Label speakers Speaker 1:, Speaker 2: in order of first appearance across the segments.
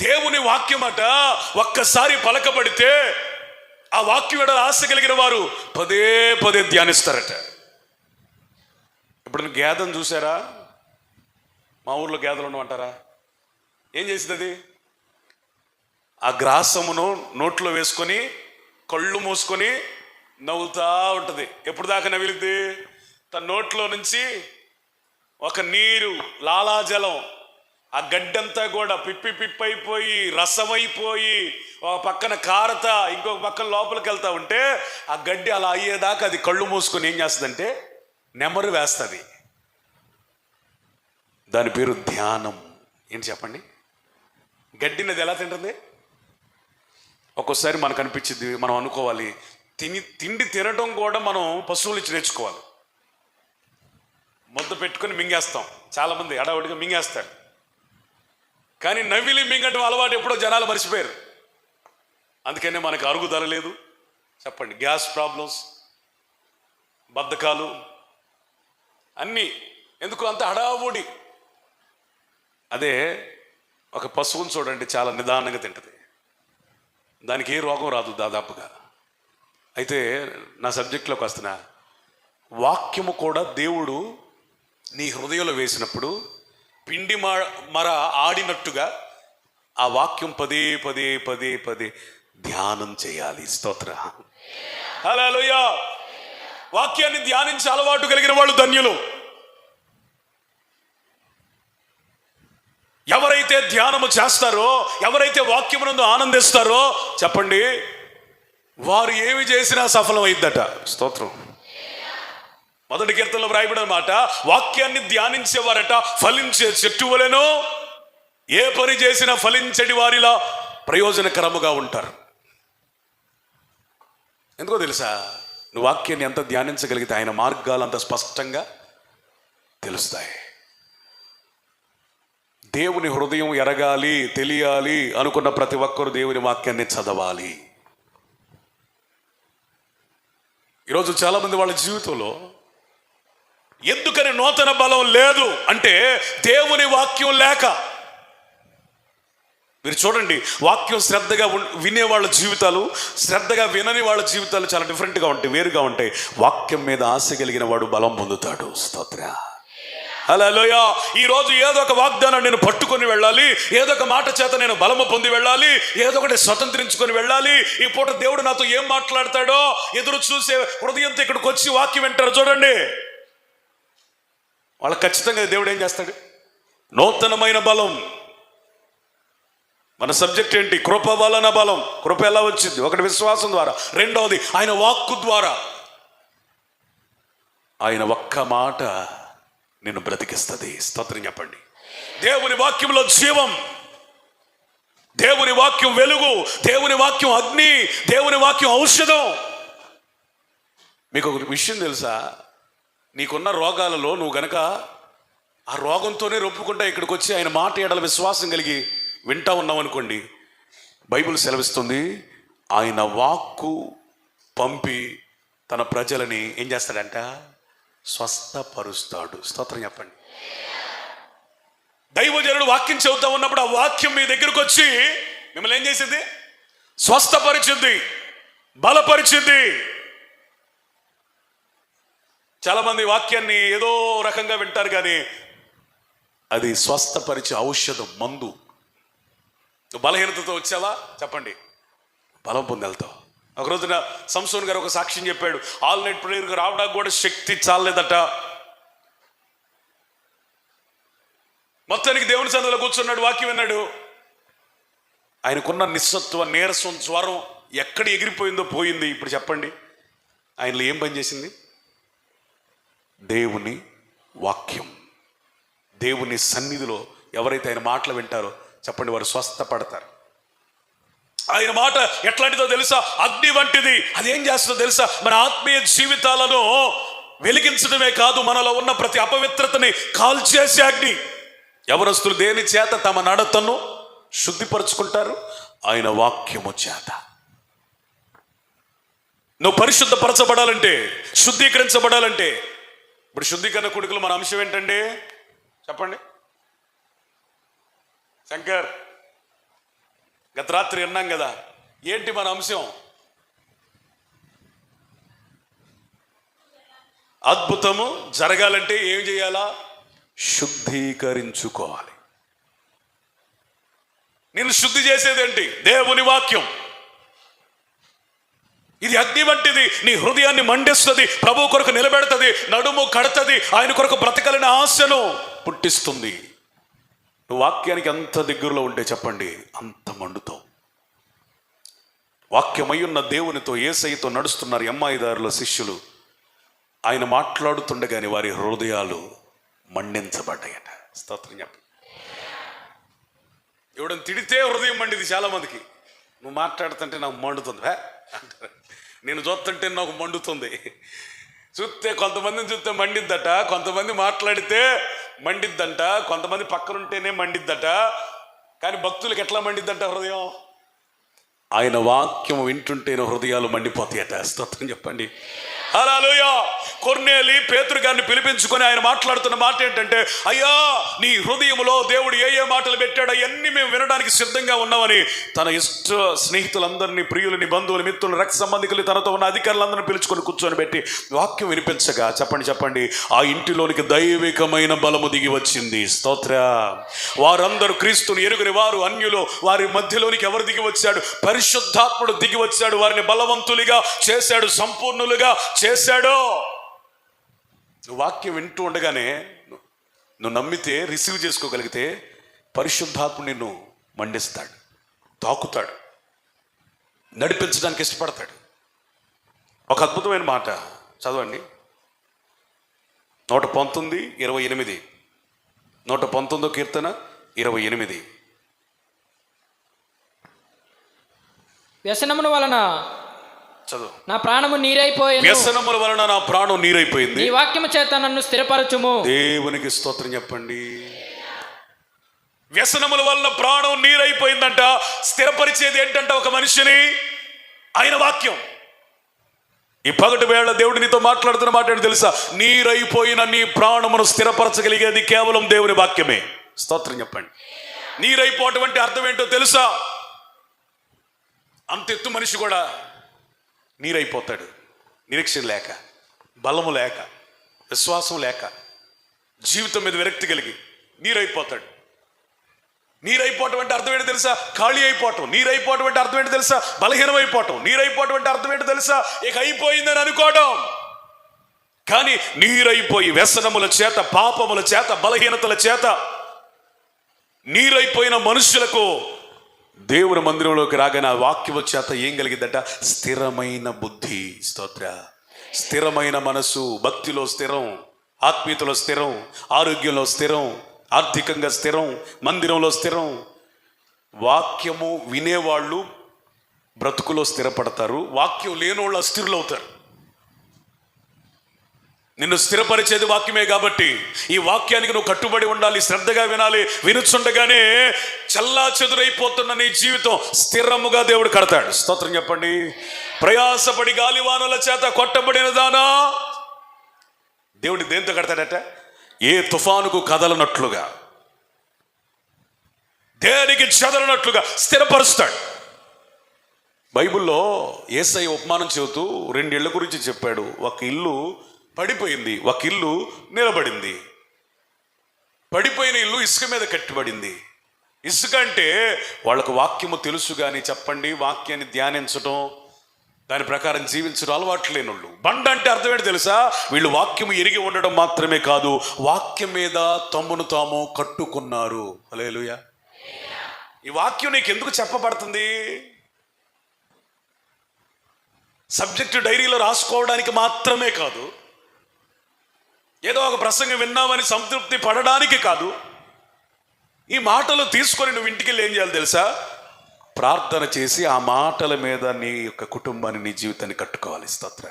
Speaker 1: దేవుని వాక్యం అట ఒక్కసారి పలకబడితే ఆ వాక్యం ఎడ ఆశ కలిగిన వారు పదే పదే ధ్యానిస్తారట. ఇప్పుడు గేదం చూసారా? మా ఊర్లో గేదెలు ఉండమంటారా? ఏం చేసింది అది ఆ గ్రాసమును నోట్లో వేసుకొని కళ్ళు మూసుకొని నవ్వుతా ఉంటుంది. ఎప్పుడు దాకా నవిలిద్ది తన నోట్లో నుంచి ఒక నీరు లాలాజలం ఆ గడ్డంతా కూడా పిప్పి పిప్పి అయిపోయి రసమైపోయి ఒక పక్కన కారత ఇంకొక పక్కన లోపలికి వెళ్తా ఉంటే ఆ గడ్డి అలా అయ్యేదాకా అది కళ్ళు మూసుకొని ఏం చేస్తుందంటే నెమరు వేస్తుంది. దాని పేరు ధ్యానం. ఏంటి చెప్పండి? గడ్డినది ఎలా తింటుంది? ఒక్కోసారి మనకు అనిపించింది మనం అనుకోవాలి తిని తిండి తినడం కూడా మనం పశువులు ఇచ్చి నేర్చుకోవాలి. ముద్ద పెట్టుకొని మింగేస్తాం. చాలామంది అడవడిగా మింగేస్తారు. కానీ నవ్విలి మింగటం అలవాటు ఎప్పుడో జనాలు మర్చిపోయారు. అందుకనే మనకు అరుగుదల లేదు. చెప్పండి గ్యాస్ ప్రాబ్లమ్స్ బద్ధకాలు అన్నీ ఎందుకు అంత హడావుడి? అదే ఒక పశువుని చూడండి చాలా నిదానంగా తింటది. దానికి ఏ రోగం రాదు దాదాపుగా. అయితే నా సబ్జెక్ట్లోకి వస్తున్నా. వాక్యము కూడా దేవుడు నీ హృదయంలో వేసినప్పుడు పిండి మర ఆడినట్టుగా ఆ వాక్యం పదే పదే పదే పదే ధ్యానం చేయాలి. స్తోత్ర. హల్లెలూయా. వాక్యాన్ని ధ్యానించి అలవాటు కలిగిన వాళ్ళు ధన్యులు. ఎవరైతే ధ్యానము చేస్తారో ఎవరైతే వాక్యమునందు ఆనందిస్తారో చెప్పండి వారు ఏమి చేసినా సఫలమైద్దట. స్తోత్రం. మొదటి కీర్తనలో వ్రాయబడిన మాట వాక్యాన్ని ధ్యానించేవారట ఫలించే చెట్టు వలెను ఏ పని చేసినా ఫలించడి వారిలా ప్రయోజనకరముగా ఉంటారు. ఎందుకో తెలుసా? నువ్వు వాక్యాన్ని ఎంత ధ్యానించగలిగితే ఆయన మార్గాలు అంత స్పష్టంగా తెలుస్తాయి. దేవుని హృదయం ఎరగాలి తెలియాలి అనుకున్న ప్రతి ఒక్కరు దేవుని వాక్యాన్ని చదవాలి. ఈరోజు చాలామంది వాళ్ళ జీవితంలో ఎందుకని నూతన బలం లేదు అంటే దేవుని వాక్యం లేక? మీరు చూడండి వాక్యం శ్రద్ధగా వినే వాళ్ళ జీవితాలు శ్రద్ధగా వినని వాళ్ళ జీవితాలు చాలా డిఫరెంట్గా ఉంటాయి వేరుగా ఉంటాయి. వాక్యం మీద ఆశ కలిగిన వాడు బలం పొందుతాడు. స్తోత్ర. హలోయ ఈ రోజు ఏదో ఒక వాగ్దానం నేను పట్టుకొని వెళ్ళాలి ఏదో ఒక మాట చేత నేను బలము పొంది వెళ్ళాలి ఏదో ఒకటి స్వతంత్రించుకొని వెళ్ళాలి. ఈ పూట దేవుడు నాతో ఏం మాట్లాడతాడో ఎదురు చూసే హృదయంతో ఇక్కడికి వచ్చి వాక్యం వింటారు చూడండి. వాళ్ళు ఖచ్చితంగా దేవుడు ఏం చేస్తాడు? నూతనమైన బలం. మన సబ్జెక్ట్ ఏంటి? కృప వలన బలం. కృప ఎలా వచ్చింది? ఒకటి విశ్వాసం ద్వారా. రెండవది ఆయన వాక్కు ద్వారా. ఆయన ఒక్క మాట నిన్ను బ్రతికిస్తుంది. స్తోత్రం చెప్పండి. దేవుని వాక్యంలో జీవం. దేవుని వాక్యం వెలుగు. దేవుని వాక్యం అగ్ని. దేవుని వాక్యం ఔషధం. మీకు ఒక విషయం తెలుసా? నీకున్న రోగాలలో నువ్వు గనక ఆ రోగంతోనే రొప్పుకుంటా ఇక్కడికి వచ్చి ఆయన మాట ఏడల విశ్వాసం కలిగి వింటా ఉన్నావు అనుకోండి బైబిల్ సెలవిస్తుంది ఆయన వాక్కు పంపి తన ప్రజలని ఏం చేస్తాడంట? స్వస్థపరుస్తాడు. స్తోత్రం చెప్పండి. దైవజనుడు వాక్యం చెబుతా ఉన్నప్పుడు ఆ వాక్యం మీ దగ్గరకు వచ్చి మిమ్మల్ని ఏం చేసింది? స్వస్థపరిచింది బలపరిచింది. చాలా మంది వాక్యాన్ని ఏదో రకంగా వింటారు కానీ అది స్వస్థపరిచే ఔషధం మందు. బలహీనతతో వచ్చావా చెప్పండి. బలం పొందెళ్తావు ఒక రోజున సంసోన్ గారు ఒక సాక్ష్యం చెప్పాడు ఆల్ నైట్ ప్రేయర్కి రావడానికి కూడా శక్తి చాలలేదట. మొత్తానికి దేవుని సన్నిధిలో కూర్చున్నాడు వాక్యం విన్నాడు. ఆయనకున్న నిస్సత్వ నీరసం జ్వరం ఎక్కడ ఎగిరిపోయిందో పోయింది. ఇప్పుడు చెప్పండి. ఆయనలో ఏం పని చేసింది దేవుని వాక్యం. దేవుని సన్నిధిలో ఎవరైతే ఆయన మాటలు వింటారో చెప్పండి వారు స్వస్థపడతారు. ఆయన మాట ఎట్లాంటిదో తెలుసా? అగ్ని వంటిది. అదేం చేస్తుందో తెలుసా? మన ఆత్మీయ జీవితాలను వెలిగించడమే కాదు మనలో ఉన్న ప్రతి అపవిత్రతని కాల్చేసే అగ్ని. ఎవరస్తులు దేని చేత తమ నడతను శుద్ధిపరుచుకుంటారు? ఆయన వాక్యము చేత. నువ్వు పరిశుద్ధపరచబడాలంటే శుద్ధీకరించబడాలంటే ఇప్పుడు శుద్ధీకరణ కొడుకులు మన అంశం ఏంటండి? చెప్పండి. శంకర్ గత రాత్రి విన్నాం కదా ఏంటి మన అంశం? అద్భుతము జరగాలంటే ఏం చేయాలా? శుద్ధీకరించుకోవాలి. నేను శుద్ధి చేసేదేంటి? దేవుని వాక్యం. ఇది అగ్ని వంటిది నీ హృదయాన్ని మండిస్తుంది ప్రభు కొరకు నిలబెడుతుంది నడుము కడుతుంది ఆయన కొరకు బ్రతకలిన ఆశను పుట్టిస్తుంది. నువ్వు వాక్యానికి ఎంత దగ్గరలో ఉంటే చెప్పండి అంత మండుతావు. వాక్యమై ఉన్న దేవునితో ఏసైతో నడుస్తున్నారు అమ్మాయిదారుల శిష్యులు. ఆయన మాట్లాడుతుండగానే వారి హృదయాలు మండించబడ్డాయట. స్తోత్రం చెప్ప ఎవడని తిడితే హృదయం మండిది చాలామందికి. నువ్వు మాట్లాడుతుంటే నాకు మండుతుంది. నేను చూస్తుంటే నాకు మండుతుంది. చూస్తే కొంతమందిని చూస్తే మండిద్దట కొంతమంది మాట్లాడితే మండిద్దంట కొంతమంది పక్కనుంటేనే మండిద్దట. కానీ భక్తులకు ఎట్లా మండిద్దంట హృదయం? ఆయన వాక్యం వింటుంటేనే హృదయాలు మండిపోతాయట. స్తోత్రం చెప్పండి. హలోయ కొన్నేలి పేతురు గారిని పిలిపించుకొని ఆయన మాట్లాడుతున్న మాట ఏంటంటే అయ్యా నీ హృదయంలో దేవుడు ఏ ఏ మాటలు పెట్టాడో అన్ని మేము వినడానికి సిద్ధంగా ఉన్నామని తన ఇష్ట స్నేహితులందరినీ ప్రియులని బంధువులు మిత్రులు రక్త సంబంధికులు తనతో ఉన్న అధికారులందరినీ పిలుచుకొని కూర్చొని పెట్టి వాక్యం వినిపించగా చెప్పండి చెప్పండి ఆ ఇంటిలోనికి దైవికమైన బలము దిగి వచ్చింది. స్తోత్ర. వారందరూ క్రీస్తుని ఎరుగుని వారు అన్యులు వారి మధ్యలోనికి ఎవరు దిగి వచ్చాడు? పరిశుద్ధాత్ముడు దిగి వచ్చాడు. వారిని బలవంతులుగా చేశాడు సంపూర్ణులుగా చేశాడో? నువ్వు వాక్యం వింటూ ఉండగానే నువ్వు నమ్మితే రిసీవ్ చేసుకోగలిగితే పరిశుద్ధాత్ముడు నిన్ను మండిస్తాడు తాకుతాడు నడిపించడానికి ఇష్టపడతాడు. ఒక అద్భుతమైన మాట చదవండి. నూట పంతొమ్మిది ఇరవై ఎనిమిది. నూట పంతొమ్మిదో కీర్తన ఇరవై ఎనిమిది.
Speaker 2: వ్యసనముల వలన
Speaker 1: చదువు.
Speaker 2: నా ప్రాణము నీరైపోయేను.
Speaker 1: వ్యసనముల వలన నా ప్రాణం నీరైపోయింది.
Speaker 2: నీ వాక్యము చేత నన్ను స్థిరపరచుము.
Speaker 1: దేవునికి స్తోత్రం చెప్పండి. వ్యసనముల వలన ప్రాణం నీరైపోయిందంట. స్థిరపరిచేది ఏంటంట ఒక మనిషిని? ఆయన వాక్యం. ఈ పగటి వేళ దేవుడు నీతో మాట్లాడుతున్న మాట ఏంటి తెలుసా? నీరైపోయిన నీ ప్రాణమును స్థిరపరచగలిగేది కేవలం దేవుని వాక్యమే. స్తోత్రం చెప్పండి. నీరైపోవటం అంటే అర్థం ఏంటో తెలుసా? అంత ఎత్తు మనిషి కూడా. నీరైపోతాడు. నిరీక్షణ లేక బలము లేక విశ్వాసం లేక జీవితం మీద విరక్తి కలిగి నీరైపోతాడు. నీరైపోవటం అంటే అర్థం ఏంటి తెలుసా? ఖాళీ అయిపోవటం. నీరైపోవటం అంటే అర్థం ఏంటి తెలుసా? బలహీనం నీరైపోవటం అంటే అర్థం ఏంటి తెలుసా? ఇక అయిపోయిందని అనుకోవడం. కానీ నీరైపోయి వ్యసనముల చేత పాపముల చేత బలహీనతల చేత నీరైపోయిన మనుషులకు దేవుని మందిరంలోకి రాగానే ఆ వాక్యము చేత ఏం కలిగిందట? స్థిరమైన బుద్ధి. స్తోత్ర. స్థిరమైన మనసు. భక్తిలో స్థిరం. ఆత్మీయతలో స్థిరం. ఆరోగ్యంలో స్థిరం. ఆర్థికంగా స్థిరం. మందిరంలో స్థిరం. వాక్యము వినేవాళ్ళు బ్రతుకులో స్థిరపడతారు. వాక్యం లేనోళ్ళు అస్థిరులవుతారు. నిన్ను స్థిరపరిచేది వాక్యమే కాబట్టి ఈ వాక్యానికి నువ్వు కట్టుబడి ఉండాలి శ్రద్ధగా వినాలి వినుచుండగానే చల్లా చెదురైపోతున్న నీ జీవితం స్థిరముగా దేవుడు కడతాడు. స్తోత్రం చెప్పండి. ప్రయాసపడి గాలివానల చేత కొట్టబడిన దానా? దేవుడు దేంతో కడతాడట? ఏ తుఫానుకు కదలనట్లుగా దేనికి చెదలనట్లుగా స్థిరపరుస్తాడు. బైబిల్లో ఏసై ఉపమానం చెబుతూ రెండేళ్ళ గురించి చెప్పాడు. ఒక ఇల్లు పడిపోయింది. ఒక ఇల్లు నిలబడింది. పడిపోయిన ఇల్లు ఇసుక మీద కట్టిబడింది. ఇసుక అంటే వాళ్ళకు వాక్యము తెలుసు కానీ చెప్పండి వాక్యాన్ని ధ్యానించడం దాని ప్రకారం జీవించడం అలవాటు లేనోళ్ళు. బండ అంటే అర్థమేంటి తెలుసా? వీళ్ళు వాక్యము ఎరిగి ఉండడం మాత్రమే కాదు వాక్యం మీద తమ్మును తాము కట్టుకున్నారు. హల్లెలూయా. ఈ వాక్యం నీకు ఎందుకు చెప్పబడుతుంది? సబ్జెక్టు డైరీలో రాసుకోవడానికి మాత్రమే కాదు. ఏదో ఒక ప్రసంగం విన్నామని సంతృప్తి పడడానికి కాదు. ఈ మాటలు తీసుకొని నువ్వు ఇంటికి వెళ్ళి ఏం చేయాలి తెలుసా? ప్రార్థన చేసి ఆ మాటల మీద నీ యొక్క కుటుంబాన్ని నీ జీవితాన్ని కట్టుకోవాలి. స్తోత్ర.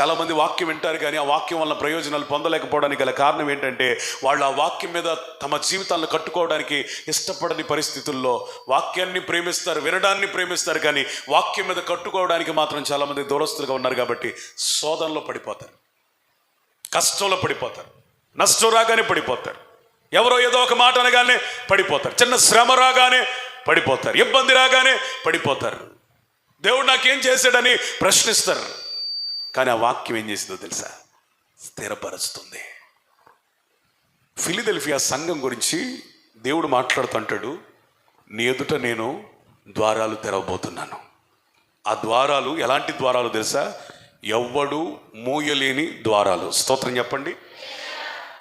Speaker 1: చాలామంది వాక్యం వింటారు కానీ ఆ వాక్యం వల్ల ప్రయోజనాలు పొందలేకపోవడానికి గల కారణం ఏంటంటే వాళ్ళు ఆ వాక్యం మీద తమ జీవితాలను కట్టుకోవడానికి ఇష్టపడని పరిస్థితుల్లో వాక్యాన్ని ప్రేమిస్తారు వినడాన్ని ప్రేమిస్తారు కానీ వాక్యం మీద కట్టుకోవడానికి మాత్రం చాలామంది దూరస్తులుగా ఉన్నారు కాబట్టి శోధనలో పడిపోతారు. కష్టంలో పడిపోతారు. నష్టం రాగానే పడిపోతారు. ఎవరో ఏదో ఒక మాట అనగానే పడిపోతారు. చిన్న శ్రమ రాగానే పడిపోతారు. ఇబ్బంది రాగానే పడిపోతారు. దేవుడు నాకేం చేశాడని ప్రశ్నిస్తారు. కానీ ఆ వాక్యం ఏం చేసిందో తెలుసా? స్థిరపరుస్తుంది. ఫిలిదెల్ఫియా సంఘం గురించి దేవుడు మాట్లాడుతుంటాడు. నీ ఎదుట నేను ద్వారాలు తెరవబోతున్నాను. ఆ ద్వారాలు ఎలాంటి ద్వారాలు తెలుసా? ఎవ్వడు మూయలేని ద్వారాలు. స్తోత్రం చెప్పండి.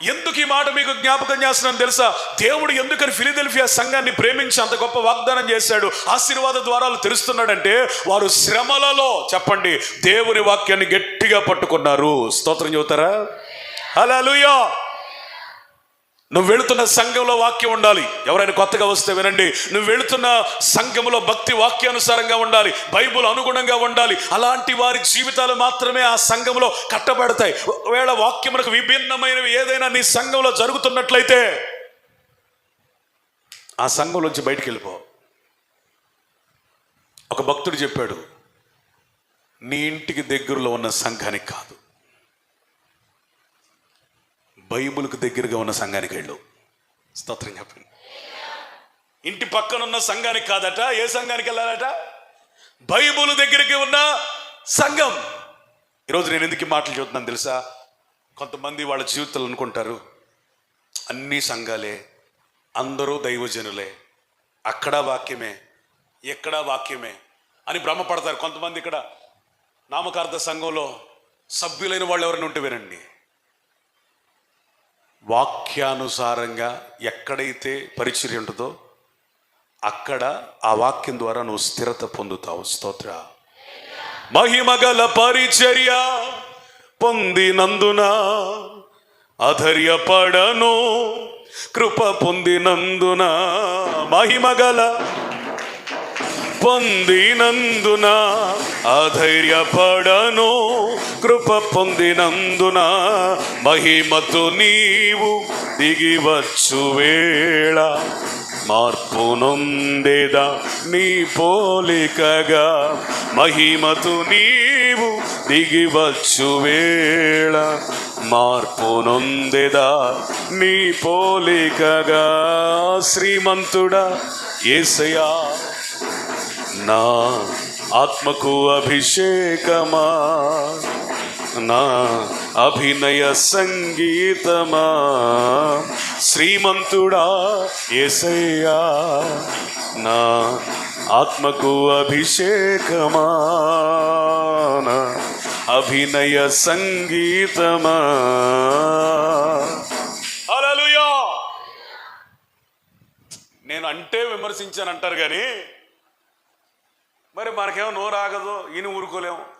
Speaker 1: ఎందుకు ఈ మాట మీకు జ్ఞాపకం చేస్తున్నాను తెలుసా? దేవుడు ఎందుకని ఫిలిదెల్ఫియా సంఘాన్ని ప్రేమించి అంత గొప్ప వాగ్దానం చేశాడు? ఆశీర్వాద ద్వారాలు తెరుస్తున్నాడంటే వారు శ్రమలలో చెప్పండి దేవుని వాక్యాన్ని గట్టిగా పట్టుకున్నారు. స్తోత్రం చెబుతారా? హల్లెలూయా! నువ్వు వెళుతున్న సంఘంలో వాక్యం ఉండాలి. ఎవరైనా కొత్తగా వస్తే వినండి. నువ్వు వెళుతున్న సంఘంలో భక్తి వాక్యానుసారంగా ఉండాలి. బైబుల్ అనుగుణంగా ఉండాలి. అలాంటి వారి జీవితాలు మాత్రమే ఆ సంఘంలో కట్టబడతాయి. ఒకవేళ వాక్యములకు విభిన్నమైనవి ఏదైనా నీ సంఘంలో జరుగుతున్నట్లయితే ఆ సంఘంలోంచి బయటికి వెళ్ళిపో. ఒక భక్తుడు చెప్పాడు నీ ఇంటికి దగ్గరలో ఉన్న సంఘానికి కాదు. బైబుల్కు దగ్గరగా ఉన్న సంఘానికి వెళ్ళు. స్తోత్రం చెప్పండి. ఇంటి పక్కన ఉన్న సంఘానికి కాదట ఏ సంఘానికి వెళ్ళాలట? బైబుల్ దగ్గరికి ఉన్న సంఘం. ఈరోజు నేను ఎందుకు మాటలు చెబుతున్నాను తెలుసా? కొంతమంది వాళ్ళ జీవితాలు అనుకుంటారు అన్ని సంఘాలే అందరూ దైవజనులే అక్కడ వాక్యమే ఎక్కడ వాక్యమే అని భ్రమపడతారు కొంతమంది ఇక్కడ. నామకార్థ సంఘంలో సభ్యులైన వాళ్ళు ఎవరైనా ఉంటే వినండి. వాక్యానుసారంగా ఎక్కడైతే పరిచర్య ఉంటుందో అక్కడ ఆ వాక్యం ద్వారా నువ్వు స్థిరత పొందుతావు. స్తోత్ర. మహిమగల పరిచర్య పొందినందున అధర్యపడను కృప పొందినందున మహిమగల పొందినందున అధైర్యపడను. కృప పొందినందున మహిమతో నీవు దిగివచ్చు వేళ. మార్పు నొందేదా నీ పోలికగా. మహిమతు నీవు దిగివచ్చు వేళ. మార్పు నొందేదా నీ పోలికగా. శ్రీమంతుడా ఏసయా నా ఆత్మకు అభిషేకమా? నా అభినయ సంగీతమా? శ్రీమంతుడా ఎసయ్యా నా ఆత్మకు అభిషేకమా? నా అభినయ సంగీతమా? నేను అంటే విమర్శించాను అంటారు కానీ మరి మనకేమో నోరు ఆగదు ఈయన ఊరుకోలేము.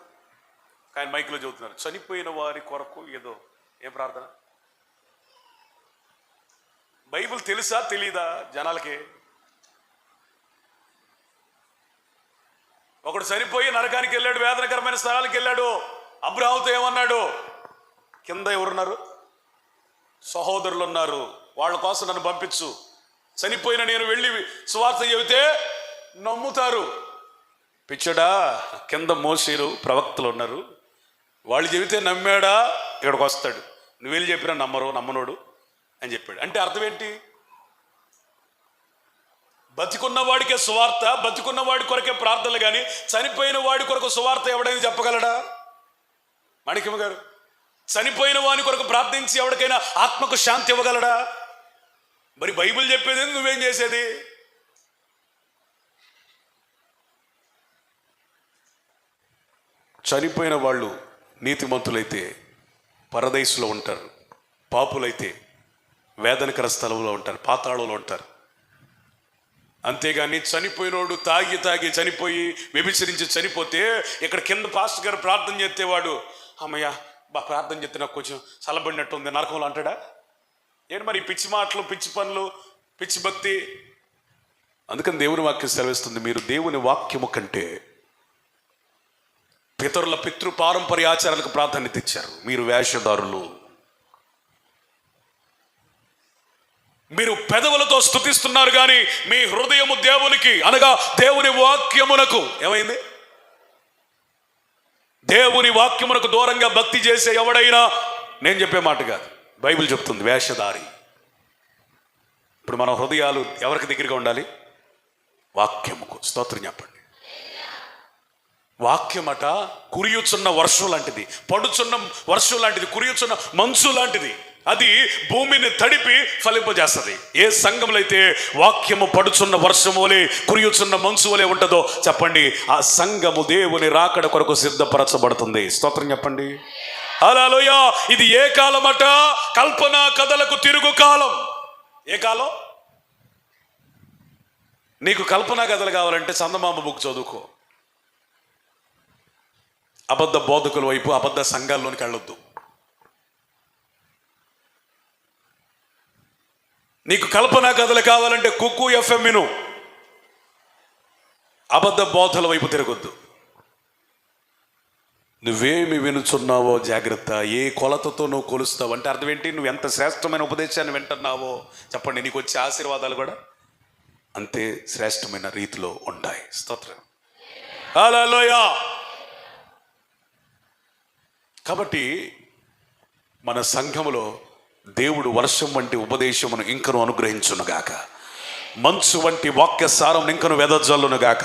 Speaker 1: కానీ మైక్లో చెబుతున్నారు చనిపోయిన వారి కొరకు ఏదో ఏం ప్రార్థన? బైబిల్ తెలుసా తెలీదా జనాలకి? ఒకడు చనిపోయి నరకానికి వెళ్ళాడు వేదనకరమైన స్థలానికి వెళ్ళాడు అబ్రాహంతో ఏమన్నాడు? కింద ఎవరున్నారు? సహోదరులు ఉన్నారు వాళ్ళ కోసం నన్ను పంపించు. చనిపోయిన నేను వెళ్ళి సువార్త చెబితే నమ్ముతారు. పిచ్చడా కింద మోసేరు ప్రవక్తలు ఉన్నారు. వాళ్ళు చెబితే నమ్మాడా? ఇక్కడికి వస్తాడు. నువ్వేళ్ళు చెప్పినా నమ్మరు నమ్మనోడు అని చెప్పాడు. అంటే అర్థం ఏంటి? బతికున్న వాడికే సువార్త బతికున్న వాడి కొరకే ప్రార్థనలు కానీ చనిపోయిన వాడి కొరకు సువార్త ఎవడైనా చెప్పగలడా? మాణిక్యమ్మ గారు చనిపోయిన వాని కొరకు ప్రార్థించి ఎవరికైనా ఆత్మకు శాంతి ఇవ్వగలడా? మరి బైబిల్ చెప్పేది నువ్వేం చేసేది? చనిపోయిన వాళ్ళు నీతిమంతులైతే పరదేశంలో ఉంటారు. పాపులైతే వేదనకర స్థలంలో ఉంటారు పాతాళంలో ఉంటారు. అంతేగాని చనిపోయినోడు తాగి తాగి చనిపోయి వ్యభిచరించి చనిపోతే ఇక్కడ కింద పాస్టర్ గారు ప్రార్థన చేస్తేవాడు అమ్మయ్య బా ప్రార్థన చేస్తే నాకు కొంచెం చల్లబడినట్టు ఉంది నరకంలో అంటాడా? ఏంటి మరి ఈ పిచ్చి మాటలు పిచ్చి పనులు పిచ్చి భక్తి? అందుకని దేవుని వాక్యం సెలవిస్తుంది మీరు దేవుని వాక్యము కంటే పితరుల పితృ పారంపర్య ఆచారాలకు ప్రాధాన్యత ఇచ్చారు. మీరు వేషధారులు. మీరు పెదవులతో స్థుతిస్తున్నారు కానీ మీ హృదయము దేవునికి అనగా దేవుని వాక్యమునకు. ఏమైంది? దేవుని వాక్యమునకు దూరంగా భక్తి చేసే ఎవడైనా నేను చెప్పే మాట కాదు. బైబిల్ చెప్తుంది వేషధారి. ఇప్పుడు మన హృదయాలు ఎవరికి దగ్గరగా ఉండాలి? వాక్యముకు. స్తోత్రం చెప్పండి. వాక్యమట కురియుచున్న వర్షం లాంటిది పడుచున్న వర్షం లాంటిది కురియుచున్న మంచు లాంటిది. అది భూమిని తడిపి ఫలింపజేస్తుంది. ఏ సంఘంలో అయితే వాక్యము పడుచున్న వర్షం వలె కురియుచున్న మంచు వలె ఉంటుందో చెప్పండి ఆ సంఘము దేవుని రాకడ కొరకు సిద్ధపరచబడుతుంది. స్తోత్రం చెప్పండి. అలాలోయ ఇది ఏ కాలమట? కల్పన కథలకు తిరుగు కాలం. ఏ కాలం? నీకు కల్పన కథలు కావాలంటే చందమామ బుక్ చదువుకో. అబద్ధ బోధకుల వైపు అబద్ధ సంఘాల్లోనికి వెళ్ళొద్దు. నీకు కల్పన కథలు కావాలంటే కుక్కు ఎఫ్ఎం విను. అబద్ధ బోధల వైపు తిరగొద్దు. నువ్వేమి వినుచున్నావో జాగ్రత్త ఏ కొలతతో నువ్వు కొలుస్తావు అంటే అర్థం ఏంటి నువ్వు ఎంత శ్రేష్టమైన ఉపదేశాన్ని వింటున్నావో చెప్పండి నీకు వచ్చే ఆశీర్వాదాలు కూడా అంతే శ్రేష్టమైన రీతిలో ఉంటాయి. స్తోత్రం. అలా కాబట్టి మన సంఘములో దేవుడు వర్షం వంటి ఉపదేశమును ఇంకను అనుగ్రహించునుగాక. మంచు వంటి వాక్య సారం ఇంకను వెదజల్లునుగాక.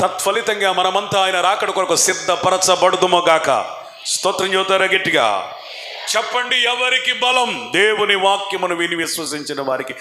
Speaker 1: తత్ఫలితంగా మనమంతా ఆయన రాకడ కొరకు సిద్ధపరచబడుదుమగాక. స్తోత్రం చెబుతారా గట్టిగా? చెప్పండి ఎవరికి బలం? దేవుని వాక్యమును విని విశ్వసించిన వారికి.